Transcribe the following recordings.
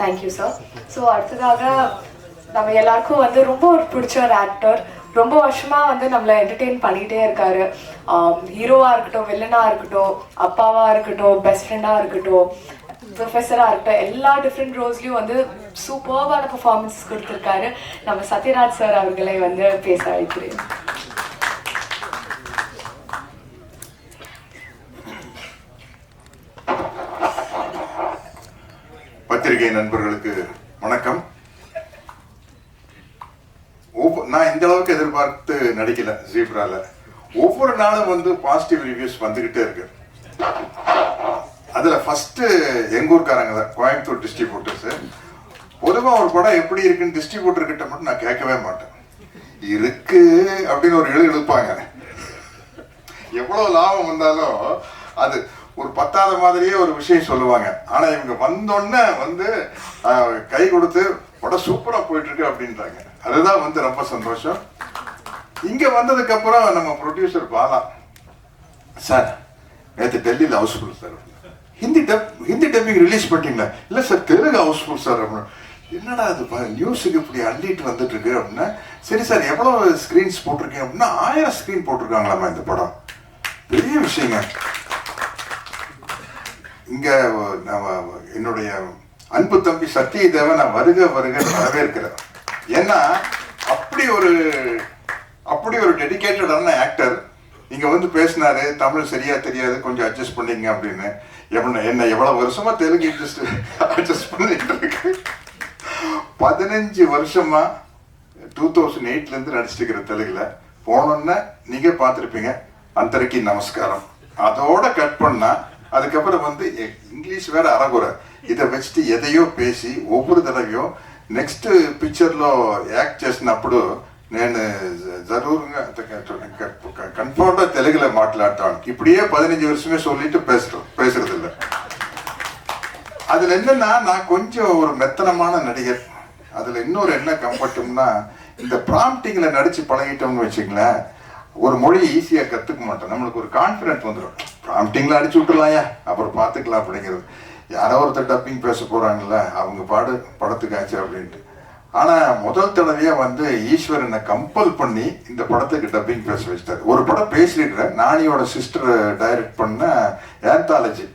Thank you sir so அடுத்ததாக நம்ம எல்லாருக்கும் வந்து ரொம்ப ஒரு பிடிச்ச ஒரு ஆக்டர் ரொம்ப வருஷமாக வந்து நம்மளை என்டர்டெயின் பண்ணிகிட்டே இருக்காரு. ஹீரோவாக இருக்கட்டும் வில்லனாக இருக்கட்டும் அப்பாவாக இருக்கட்டும் பெஸ்ட் ஃப்ரெண்டாக இருக்கட்டும் ப்ரொஃபஸராக இருக்கட்டும் எல்லா டிஃப்ரெண்ட் ரோல்ஸ்லையும் வந்து சூப்பர்வான பர்ஃபார்மன்ஸ் கொடுத்துருக்காரு. நம்ம சத்யராஜ் சார் அவர்களை வந்து பேச அழைக்கிறேன் பத்திரிகை நண்பர்களுக்கு வணக்கம். நான் இந்த அளவுக்கு எதிர்பார்த்து நடிக்கல ஜீப்ரால. ஒவ்வொரு நாளும் வந்து பாசிட்டிவ் ரிவ்யூஸ் வந்துகிட்டே இருக்கு. அதுல ஃபர்ஸ்ட் எங்க ஊர்க்காரங்க தான் கோயம்புத்தூர் டிஸ்ட்ரிபியூட்டர்ஸ் பொதுவா ஒரு படம் எப்படி இருக்குன்னு டிஸ்ட்ரிபியூட்டர் கிட்ட மட்டும் நான் கேட்கவே மாட்டேன். இருக்கு அப்படின்னு ஒரு எழு எழுப்பாங்க. எவ்வளவு லாபம் வந்தாலும் அது ஒரு பத்தாத மாதிரியே ஒரு விஷயம் சொல்லுவாங்க. ஆனால் இவங்க வந்தோடனே வந்து கை கொடுத்து படம் சூப்பராக போயிட்டுருக்கு அப்படின்றாங்க. அதுதான் வந்து ரொம்ப சந்தோஷம். இங்கே வந்ததுக்கப்புறம் நம்ம ப்ரொடியூசர் பாலா சார் நேற்று டெல்லியில் housefull sir. Hindi dub Hindi dubbing release பண்ணிட்டீங்களா? இல்லை சார் தெலுங்கு ஹவுஸ்ஃபுல் சார். அப்படின்னு என்னடா அது நியூஸுக்கு இப்படி அள்ளிட்டு வந்துட்டு இருக்கு அப்படின்னா சரி சார் எவ்வளோ ஸ்க்ரீன்ஸ் போட்டிருக்கீங்க? அப்படின்னா ஆயிரம் ஸ்க்ரீன் போட்டிருக்காங்களாமா இந்த படம். பெரிய விஷயங்க. இங்கே நம்ம என்னுடைய அன்பு தம்பி சத்யதேவன் நான் வருக வருக வரவேற்கிறார் ஏன்னா அப்படி ஒரு அப்படி ஒரு டெடிகேட்டடான ஆக்டர் இங்கே வந்து பேசினாரு தமிழ் சரியா தெரியாது கொஞ்சம் அட்ஜஸ்ட் பண்ணிங்க அப்படின்னு. எவ்வளோ என்ன எவ்வளோ வருஷமா தெலுங்கு அட்ஜஸ்ட் அட்ஜஸ்ட் பண்ணிட்டு இருக்கு. பதினஞ்சு வருஷமா டூ தௌசண்ட் எயிட்லேருந்து நடிச்சிருக்கிற நடிச்சிட்டு தெலுங்குல போனோன்னே நீங்கள் பார்த்துருப்பீங்க. அந்தரைக்கு நமஸ்காரம். அதோட கட் பண்ணால் அதுக்கப்புறம் வந்து எ- இங்கிலீஷ் வேற அறகுறை இதை வச்சுட்டு ఎదయో పేసి ఒవ్వరు తడవయో నెక్స్ట్ పిక్చర్లో యాక్ట్ చేసినప్పుడు నేను జరూరుగా కన్ఫర్మ్గా తెలుగులో మాట్లాడతాను இப்படியே பதினஞ்சு வருஷமே சொல்லிட்டு பேசுறோம் பேசுறது இல்லை அதுல என்னன்னா நான் கொஞ்சம் ஒரு மெத்தனமான நடிகர் அதுல இன்னொரு என்ன கம்ஃபர்ட்னா இந்த ப்ராம்ப்டிங்ல நடிச்சு பழகிட்டோம்னு வச்சுங்களேன் ஒரு மொழியை ஈஸியாக கற்றுக்க மாட்டோம். நம்மளுக்கு ஒரு கான்ஃபிடென்ட் வந்துடும் ப்ராம்ப்டிங்கில் அடிச்சு விட்டுலாயா அப்புறம் பார்த்துக்கலாம் அப்படிங்கிறது. யாரோ ஒருத்தர் டப்பிங் பேச போகிறாங்கல்ல அவங்க பாடு படத்துக்கு ஆச்சு அப்படின்ட்டு. ஆனால் முதல் தடவையாக வந்து ஈஸ்வரனை கம்பல் பண்ணி இந்த படத்துக்கு டப்பிங் பேச வச்சிட்டார். ஒரு படம் பேசியிருக்கிறேன் நானியோட சிஸ்டர் டைரக்ட் பண்ண ஏந்தாலஜி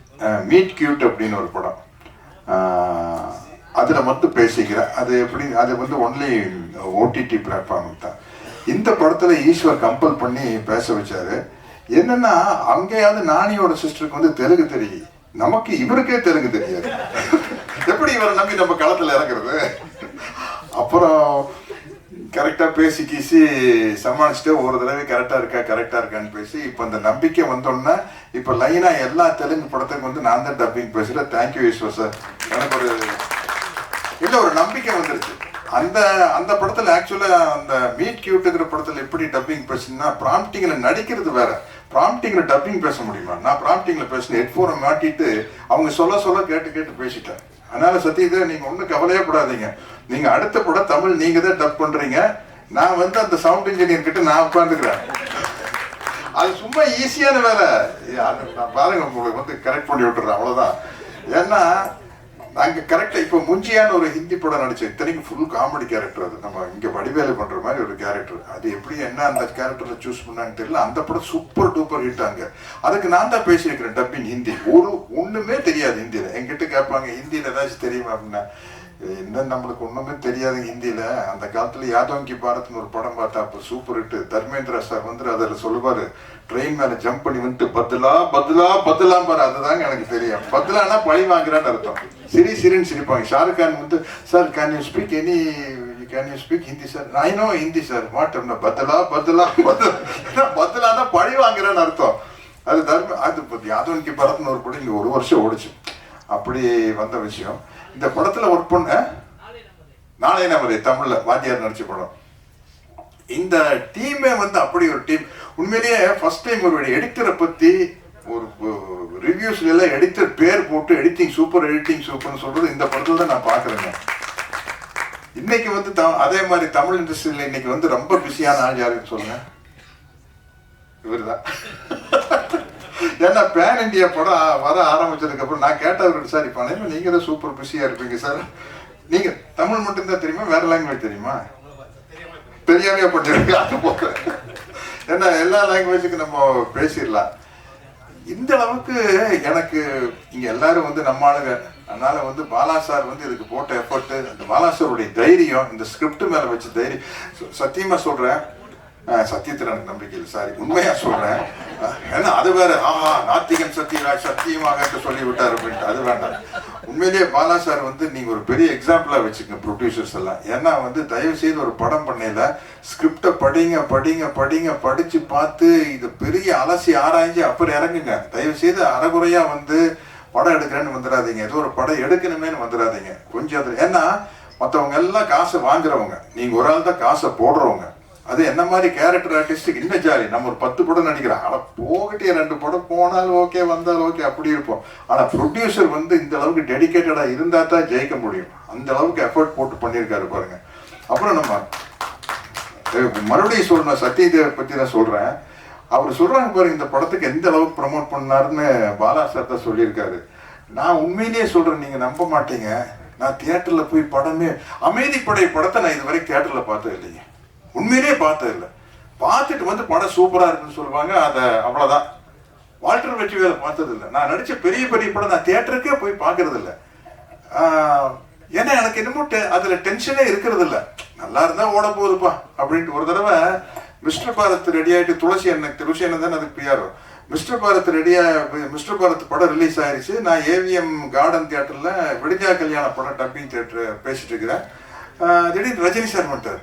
மீட் கியூட் அப்படின்னு ஒரு படம். அதில் மட்டும் பேசிக்கிறேன். அது எப்படி அது வந்து ஒன்லி ஓடிடி பிளாட்ஃபார்முக்கு தான். இந்த படத்துல ஈஸ்வர் கம்பல் பண்ணி பேச வச்சாரு. என்னன்னா அங்கேயாவது நானியோட சிஸ்டருக்கு வந்து தெலுங்கு தெரியும். நமக்கு இவருக்கே தெலுங்கு தெரியாது. எப்படி இவரை நம்பி நம்ம களத்துல இறங்குறது? அப்புறம் கரெக்டா பேசி கீசி சமாளிச்சுட்டு ஒரு தடவை கரெக்டா இருக்கா கரெக்டா இருக்கான்னு பேசி இப்போ அந்த நம்பிக்கை வந்தோன்னா இப்போ லைனா எல்லா தெலுங்கு படத்துக்கும் வந்து நான் தான் டப்பிங் பேசுறேன். தேங்க்யூ ஈஸ்வர் சார் எனக்கு ஒரு இல்ல ஒரு நம்பிக்கை வந்துருச்சு. அந்த அந்த படத்துல ஆக்சுவலா அந்த மீட் கியூட்டுங்கிற படத்துல எப்படி டப்பிங் பேசுனா ப்ராம்ப்டிங்ல நடிக்கிறது வேற. ப்ராம்ப்டிங்ல டப்பிங் பேச முடியுமா? நான் ப்ராம்ப்டிங்ல பேசினேன் ஹெட்ஃபோனை மாட்டிட்டு அவங்க சொல்ல சொல்ல கேட்டு கேட்டு பேசிட்டேன். அதனால சத்தியதே நீங்க ஒன்றும் கவலையே படாதீங்க. நீங்க அடுத்த படம் தமிழ் நீங்க தான் டப் பண்றீங்க. நான் வந்து அந்த சவுண்ட் இன்ஜினியர் கிட்ட நான் உட்காந்துக்கிறேன் அது சும்மா ஈஸியான வேலை. நான் பாருங்க உங்களுக்கு வந்து கரெக்ட் பண்ணி விட்டுறேன். அவ்வளவுதான். ஏன்னா அங்கே கரெக்டாக இப்போ முஞ்சியான ஒரு ஹிந்தி படம் நடிச்சேன் இத்தனைக்கும் ஃபுல் காமெடி கேரக்டர் அது. நம்ம இங்கே வடிவேலு பண்ற மாதிரி ஒரு கேரக்டர் அது எப்படி என்ன அந்த கேரக்டர்ல சூஸ் பண்ணாங்கன்னு தெரியல. அந்த படம் சூப்பர் டூப்பர் ஹிட் அங்கே. அதுக்கு நான் தான் பேசியிருக்கிறேன் டப்பிங் ஹிந்தி. ஒரு ஒண்ணுமே தெரியாது ஹிந்தியில். என்கிட்ட கேட்பாங்க ஹிந்தியில் ஏதாச்சும் தெரியுமா? அப்படின்னா என்ன நம்மளுக்கு ஒன்றுமே தெரியாது ஹிந்தியில். அந்த காலத்தில் யாதவங்கி பாரத்னு ஒரு படம் பார்த்தா அப்போ சூப்பர் ஹிட்டு தர்மேந்திரா சார் வந்து அதில் சொல்லுவார் ட்ரெயின் மேலே ஜம்ப் பண்ணி வந்துட்டு பதிலா பதிலா பதிலாம் பாரு அதுதாங்க எனக்கு தெரியும். பதிலானா பழி வாங்குறான்னு அர்த்தம். சிரி சிரின்னு சிரிப்பாங்க. ஷாருக் கான் வந்து sir can you speak any can you speak Hindi sir I no Hindi sir what பதிலா பதிலா பத்தலா பதிலானா பழி வாங்குறேன்னு அர்த்தம். அது தர்ம அது யாதவன்கி பரத்னு ஒரு படம் இங்கே ஒரு வருஷம் ஓடிச்சு. அப்படி வந்த விஷயம். இந்த படத்தில் ஒர்க் பண்ண நாளை நமது தமிழில் வாத்தியார் நடிச்ச படம். இந்த டீமே வந்து அப்படி ஒரு டீம். உண்மையிலேயே ஃபர்ஸ்ட் டைம் ஒரு எடிட்டரை பற்றி ஒரு ரிவ்யூஸ்ல எல்லாம் எடிட்டர் பேர் போட்டு எடிட்டிங் சூப்பர் எடிட்டிங் சூப்பர்னு சொல்றது இந்த படத்துல தான் நான் பாக்குறேங்க இன்னைக்கு வந்து த- அதே மாதிரி தமிழ் இண்டஸ்ட்ரியில் இன்னைக்கு வந்து ரொம்ப பிஸியான ஆள் யாருன்னு சொல்லுங்க. இவர்தான். ஏன்னா பேன் இந்தியா படம் வர ஆரம்பிச்சதுக்கப்புறம் நான் கேட்டவர்கிட்ட சார் இப்போ அனைவரும் நீங்க தான் சூப்பர் பிஸியாக இருப்பீங்க சார். நீங்கள் தமிழ் மட்டும்தான் தெரியுமா? வேறு லாங்குவேஜ் தெரியுமா? தெரியாமையா பண்ணிருக்கு அது போல ஏன்னா எல்லா லாங்குவேஜுக்கும் நம்ம பேசிடலாம். இந்த அளவுக்கு எனக்கு இங்கே எல்லாரும் வந்து நம்ம ஆளுங்க. அதனால வந்து பாலா சார் வந்து இதுக்கு போட்ட எஃபர்ட் அந்த பாலா சாருடைய தைரியம் இந்த ஸ்கிரிப்ட் மேலே வச்ச தைரியம். சத்தியமாக சொல்கிறேன் சத்தியத்தில் எனக்கு நம்பிக்கை இல்லை சாரி. உண்மையா சொல்றேன். ஏன்னா அது வேற ஆஹா நாத்திகன் சத்தியராஜ் சத்தியமாக என்று சொல்லிவிட்டார் அப்படின்ட்டு. அது வேண்டாம். உண்மையிலேயே பாலா சார் வந்து நீங்க ஒரு பெரிய எக்ஸாம்பிளா வச்சுக்கங்க ப்ரொடியூசர்ஸ் எல்லாம். ஏன்னா வந்து தயவு செய்து ஒரு படம் பண்ணையில ஸ்கிரிப்டை படிங்க படிங்க படிங்க படிச்சு பார்த்து இது பெரிய அலசி ஆராய்ஞ்சு அப்புறம் இறங்குங்க. தயவு செய்து அறகுறையா வந்து படம் எடுக்கிறேன்னு வந்துடாதீங்க. ஏதோ ஒரு படம் எடுக்கணுமேன்னு வந்துடாதீங்க. கொஞ்சம் அது ஏன்னா மற்றவங்க எல்லாம் காசை வாங்குறவங்க. நீங்க ஒரு ஆள் தான் காசை போடுறவங்க. அது என்ன மாதிரி கேரக்டர் ஆர்டிஸ்ட்டுக்கு இன்னும் ஜாலி நம்ம ஒரு பத்து படம் நடிக்கிறோம். ஆனால் போகட்டே ரெண்டு படம். போனாலும் ஓகே வந்தாலும் ஓகே அப்படி இருப்போம். ஆனால் ப்ரொடியூசர் வந்து இந்த அளவுக்கு டெடிக்கேட்டடாக இருந்தால் தான் ஜெயிக்க முடியும். அந்த அளவுக்கு எஃபர்ட் போட்டு பண்ணியிருக்காரு பாருங்க. அப்புறம் நம்ம மறுபடியும் சொல்லணும். சத்யதேவை பற்றி நான் சொல்கிறேன் அவர் சொல்கிறாங்க பாருங்க இந்த படத்துக்கு எந்த அளவுக்கு ப்ரமோட் பண்ணாருன்னு பாலா சார் தான் சொல்லியிருக்காரு. நான் உண்மையிலேயே சொல்கிறேன் நீங்கள் நம்ப மாட்டீங்க. நான் தியேட்டரில் போய் படமே அமைதிப்படை படத்தை நான் இதுவரை தியேட்டரில் பார்த்தது இல்லைங்க உண்மையிலேயே பார்த்தது இல்லை. பார்த்துட்டு வந்து படம் சூப்பராக இருக்குன்னு சொல்லுவாங்க அதை அவ்வளோதான் வால்டர் வெற்றி வேலை பார்த்தது இல்லை. நான் நடித்த பெரிய பெரிய படம் நான் தேட்டருக்கே போய் பார்க்கறது இல்லை. ஏன்னா எனக்கு என்னமோ டெ- அதில் டென்ஷனே இருக்கிறது இல்லை. நல்லா இருந்தால் ஓட போகுதுப்பா அப்படின்ட்டு ஒரு தடவை மிஸ்டர் பாரத் ரெடி ஆகிட்டு துளசி அண்ணன் துளசி அண்ணன் தானே அதுக்கு பிஆர் மிஸ்டர் பாரத் ரெடியாக மிஸ்டர் பாரத் படம் ரிலீஸ் ஆயிடுச்சு நான் ஏவிஎம் கார்டன் தியேட்டரில் விடிஞ்சா கல்யாண படம் டப்பிங் தியேட்டர் பேசிட்டு இருக்கிறேன். திடீர்னு ரஜினி சார் வந்துட்டார்.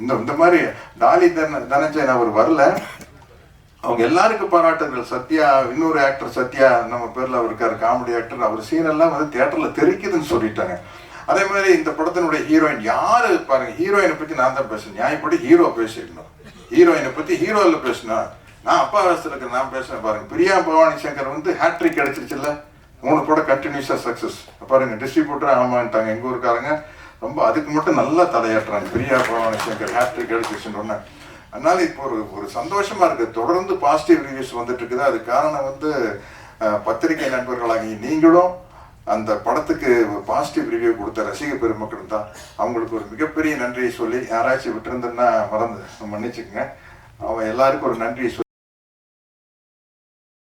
இந்த இந்த மாதிரி டாலி தன தனஞ்சயன் அவர் வரல. அவங்க எல்லாருக்கும் பாராட்டுகள். சத்யா இன்னொரு ஆக்டர் சத்யா நம்ம பேரில் அவர் இருக்கார் காமெடி ஆக்டர் அவர் சீனெல்லாம் வந்து தேட்டரில் தெரிக்குதுன்னு சொல்லிட்டாங்க. அதே மாதிரி இந்த படத்தினுடைய ஹீரோயின் யார்? பாருங்க ஹீரோயினை பற்றி நான் தான் பேசுறேன் நியாயப்படி ஹீரோ பேசிடணும். ஹீரோயினை பற்றி ஹீரோவில் பேசினா நான் அப்பா வயசுல இருக்க நான் பேசுகிறேன் பாருங்க. பிரியா பவானி சங்கர் வந்து ஹேட்ரிக் அடிச்சிருச்சுல்ல. மூணு படம் கண்டினியூஸாக சக்ஸஸ் பாருங்க டிஸ்ட்ரிபியூட்டர் ஆமான்ட்டாங்க. எங்கள் ஊருக்காரங்க. ரொம்ப அதுக்கு மட்டும் நல்லா தலையாட்டுறாங்க பிரியா பவானி சங்கர் ஹேட்ரிக் அடிச்சிருச்சுன்னு அதனால இப்போ ஒரு ஒரு சந்தோஷமா இருக்கு. தொடர்ந்து பாசிட்டிவ் ரிவ்யூஸ் வந்துட்டு இருக்குது அது காரணம் வந்து பத்திரிகை நண்பர்களாகி நீங்களும் அந்த படத்துக்கு பாசிட்டிவ் ரிவ்யூ கொடுத்த ரசிக பெருமக்கள் தான். அவங்களுக்கு ஒரு மிகப்பெரிய நன்றியை சொல்லி யாராச்சும் விட்டுருந்தேன்னா மறந்து மன்னிச்சுக்கோங்க. அவன் எல்லாருக்கும் ஒரு நன்றியை சொல்லி